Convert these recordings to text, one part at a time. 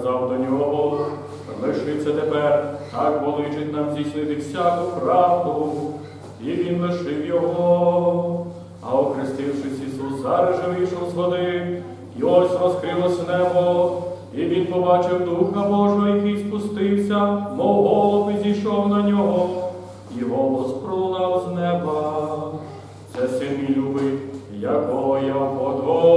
сказав до нього, лиши це тепер, так боличить нам здійснити всяку правду. І він лишив його. А охрестившись, Ісус зараз же вийшов з води, і ось розкрилось небо, і він побачив Духа Божого, який спустився, мов голуб і зійшов на нього, і голос пролунав з неба. Це син мій любий, якого я вподобав.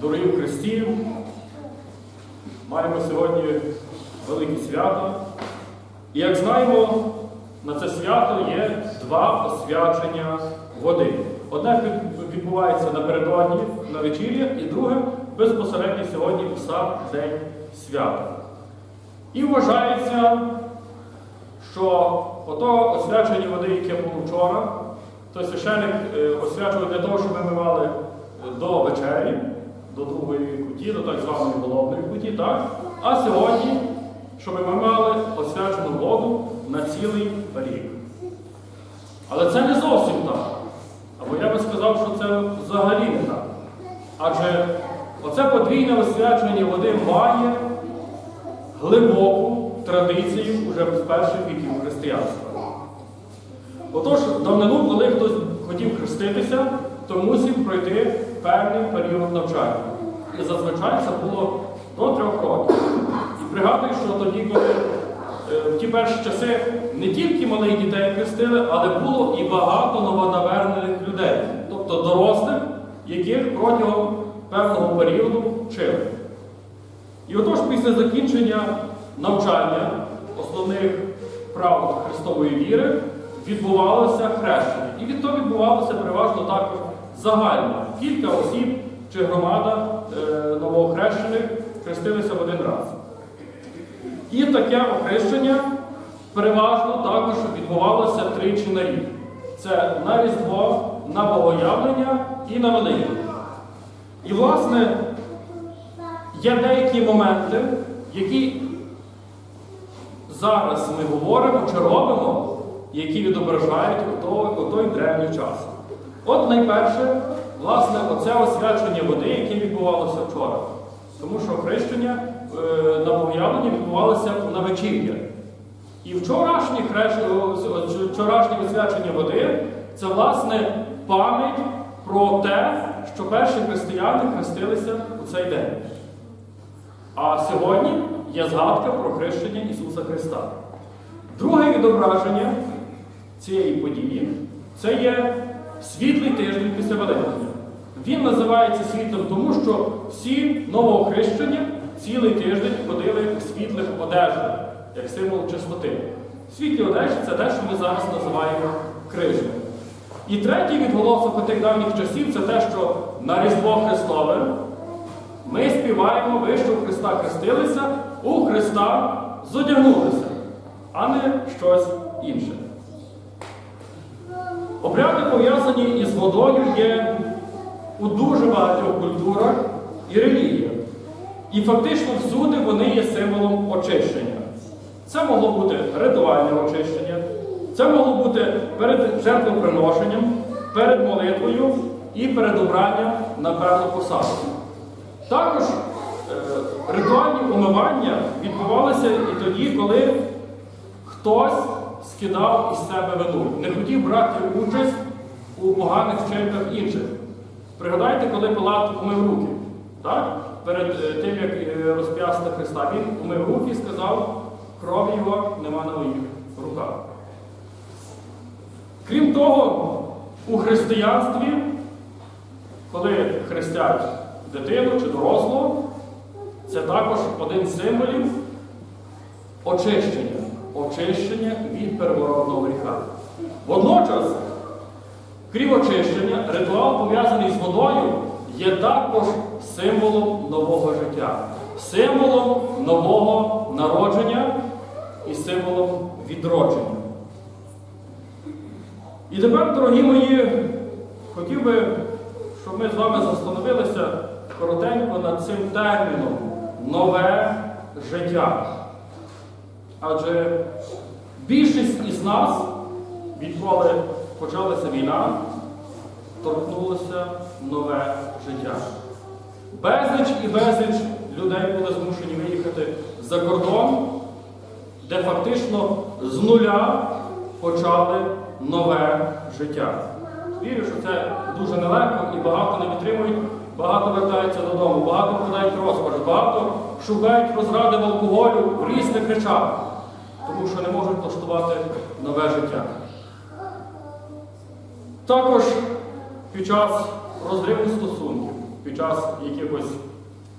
Дорогі в маємо сьогодні велике свято. І як знаємо, на це свято є два освячення води. Одне відбувається напередодні на вечір'я, і друге безпосередньо сьогодні у сам день свята. І вважається, що ото освячення води, яке було вчора, то священик е, освячував для того, щоб ми мали е, до вечері, до другої куті, до так званої головної куті, так? а сьогодні, щоб ми мали освячену воду на цілий рік. Але це не зовсім так. Або я би сказав, що це взагалі не так. Адже оце подвійне освячення води має глибоку традицію вже з перших віків християнства. Отож, давнину, коли хтось хотів хреститися, то мусив пройти певний період навчання. І зазвичай це було до трьох років. І пригадую, що тоді, коли е, в ті перші часи не тільки малих дітей хрестили, але було і багато новонавернених людей, тобто дорослих, яких протягом певного періоду вчили. І отож, після закінчення навчання основних прав Христової віри відбувалося хрещення. І від відбувалося переважно також загально. Кілька осіб чи громада е, новоохрещених хрестилися в один раз. І таке охрещення переважно також відбувалося тричі на рік. Це на Різдво, на Богоявлення і на Великдень. І, власне, Є деякі моменти, які зараз ми говоримо чи робимо, які відображають отой древній час. От найперше, власне, оце освячення води, яке відбувалося вчора. Тому що хрещення е, на Богоявленні відбувалося на вечір'я. І вчорашнє, хрещ... вчорашнє освячення води це, власне, пам'ять про те, що перші християни хрестилися у цей день. А сьогодні є згадка про хрещення Ісуса Христа. Друге відображення цієї події це є світлий тиждень після Великодня. Він називається світлим, тому що всі новоохрещення цілий тиждень ходили у світлих одежах, як символ чистоти. Світлі одежі це те, що ми зараз називаємо крижем. І третій відголосок тих давніх часів це те, що на Різдво Христове ми співаємо, ви, що в Христа хрестилися, у Христа зодягнулися, а не щось інше. Обряди, пов'язані із водою, є у дуже багатьох культурах і релігіях. І фактично всюди вони є символом очищення. Це могло бути ритуальне очищення, це могло бути перед жертвоприношенням, перед молитвою і перед обранням на певну посаду. Також е, ритуальні умивання відбувалися і тоді, коли хтось скидав із себе вину, не хотів брати участь у поганих вчинках інших. Пригадайте, коли Пилат умив руки. Так? Перед е, тим, як е, розп'ясти Христа, він умив руки і сказав, кров його нема на моїх руках. Крім того, у християнстві, коли хрестять дитину чи дорослого, це також один з символів очищення. Очищення від первородного гріха. Водночас, крім очищення, ритуал пов'язаний з водою є також символом нового життя, символом нового народження і символом відродження. І тепер, дорогі мої, хотів би, щоб ми з вами застановилися коротенько над цим терміном нове життя. Адже більшість із нас, відколи почалася війна, торкнулося нове життя. Безліч і безліч людей були змушені виїхати за кордон, де фактично з нуля почали нове життя. Вірю, що це дуже нелегко і багато не витримують, багато вертаються додому, багато вкладають розпач, багато шукають розради в алкоголю в різних речах, тому що не можуть влаштувати нове життя. Також під час розриву стосунків, під час якихось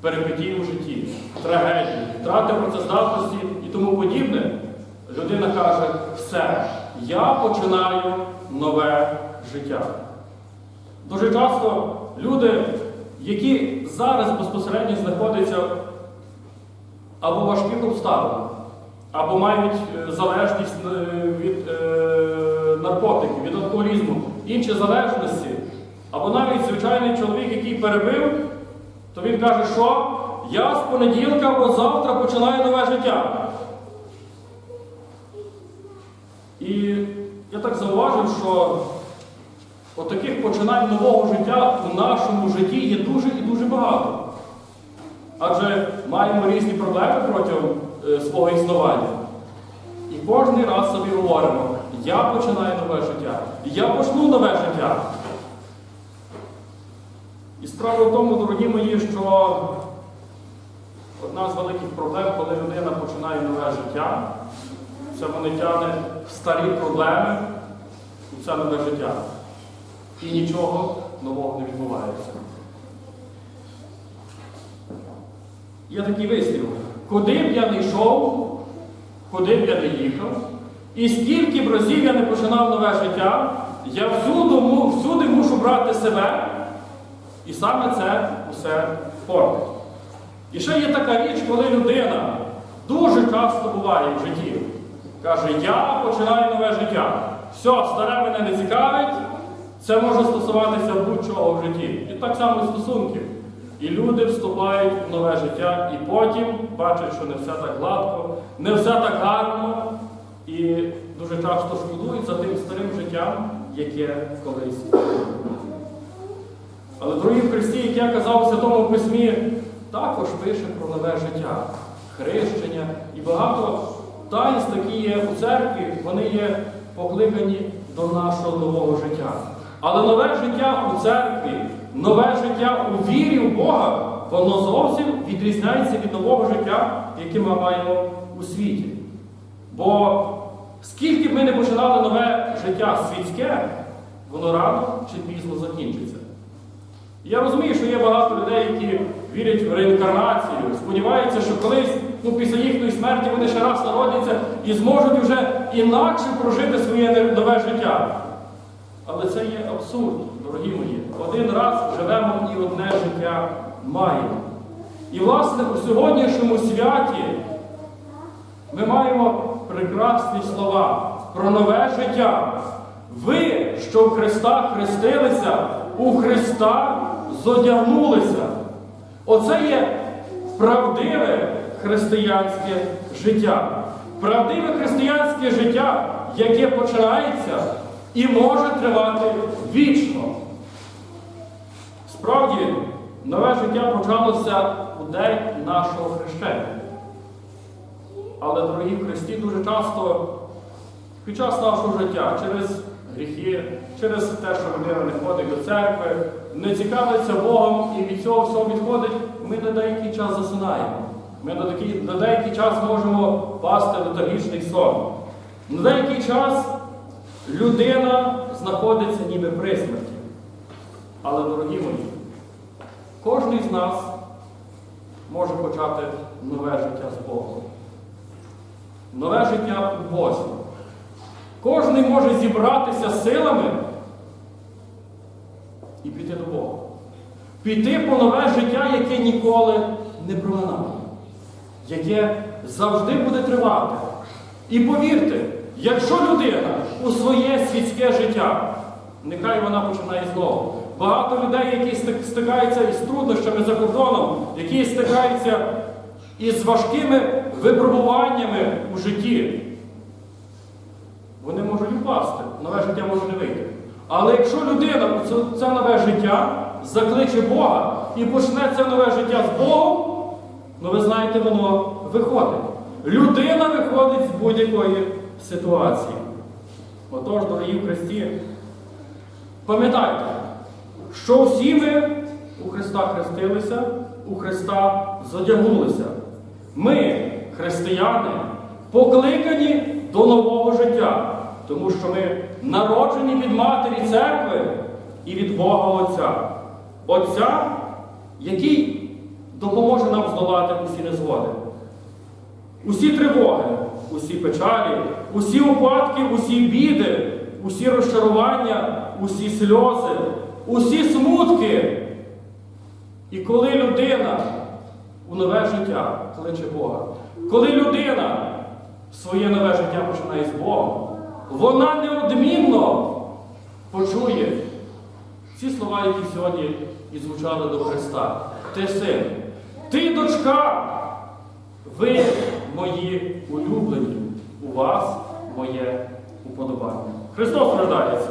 перипетій у житті, трагедій, втрати працездатності і тому подібне, людина каже, все, я починаю нове життя. Дуже часто люди, які зараз безпосередньо знаходяться або в важких обставинах, або мають е, залежність е, від е, наркотиків, від алкоголізму, інші залежності, або навіть звичайний чоловік, який перебив, то він каже, що я з понеділка або завтра починаю нове життя. І я так зауважив, що отаких починань нового життя у нашому житті є дуже і дуже багато. Адже маємо різні проблеми протягом е, свого існування. І кожен раз собі говоримо, я починаю нове життя, я почну нове життя. І справа в тому, дорогі мої, що одна з великих проблем, коли людина починає нове життя, це вони тягне старі проблеми у це нове життя. І нічого нового не відбувається. Є такий вислів. Куди б я не йшов, куди б я не їхав, і скільки б разів я не починав нове життя, я всюди, всюди мушу брати себе, і саме це усе портить. І ще є така річ, коли людина дуже часто буває в житті. Каже, я починаю нове життя. Все, старе мене не цікавить, це може стосуватися будь-чого в житті. І так само і стосунки. І люди вступають в нове життя, і потім бачать, що не все так гладко, не все так гарно, і дуже часто шкодують за тим старим життям, яке колись. Але дорогі Христі, як я казав у Святому Письмі, також пише про нове життя, хрещення і багато таїнств, які є у церкві, вони є покликані до нашого нового життя. Але нове життя у церкві, нове життя у вірі в Бога, воно зовсім відрізняється від нового життя, яке ми маємо у світі. Бо скільки б ми не починали нове життя світське, воно рано чи пізно закінчиться. Я розумію, що є багато людей, які вірять в реінкарнацію, сподіваються, що колись, ну, після їхньої смерті вони ще раз народяться і зможуть вже інакше прожити своє нове життя. Але це є абсурд, дорогі мої. Один раз живемо і одне життя маємо. І, власне, у сьогоднішньому святі ми маємо прекрасні слова про нове життя. Ви, що в Христа хрестилися, у Христа зодягнулися. Оце є правдиве християнське життя. Правдиве християнське життя, яке починається і може тривати вічно. Справді, нове життя почалося у день нашого хрещення. Але, дорогі Христі, дуже часто під час нашого життя через гріхи, через те, що людина не ходить до церкви, не цікавиться Богом і від цього всього відходить, ми на деякий час засинаємо. Ми на, деякий час можемо пасти летаргічний сон. На деякий час людина знаходиться ніби при смерті. Але, дорогі мої, кожен з нас може почати нове життя з Богом. Нове життя у Бозі. Кожен може зібратися силами і піти до Бога. піти по нове життя, яке ніколи не проминає, яке завжди буде тривати. І повірте, якщо людина у своє світське життя, нехай вона починає знову. Багато людей, які стикаються із труднощами за кордоном, які стикаються із важкими випробуваннями у житті, вони можуть впасти, нове життя може не вийти. Але якщо людина це, нове життя закличе Бога і почне це нове життя з Богом, ну ви знаєте, воно виходить. Людина виходить з будь-якої ситуації. Отож, дорогі в Христі, пам'ятайте, що всі ми у Христа хрестилися, у Христа зодягнулися. Ми, християни, покликані до нового життя, тому що ми народжені від Матері Церкви і від Бога Отця. Отця, який допоможе нам здолати усі незгоди. Усі тривоги, усі печалі, усі упадки, усі біди, усі розчарування, усі сльози, усі смутки. І коли людина у нове життя кличе Бога, коли людина своє нове життя починає з Богом, вона неодмінно почує ці слова, які сьогодні і звучали до Христа. Ти син, ти дочка, ви мої улюблені, у вас моє уподобання. Христос рождається.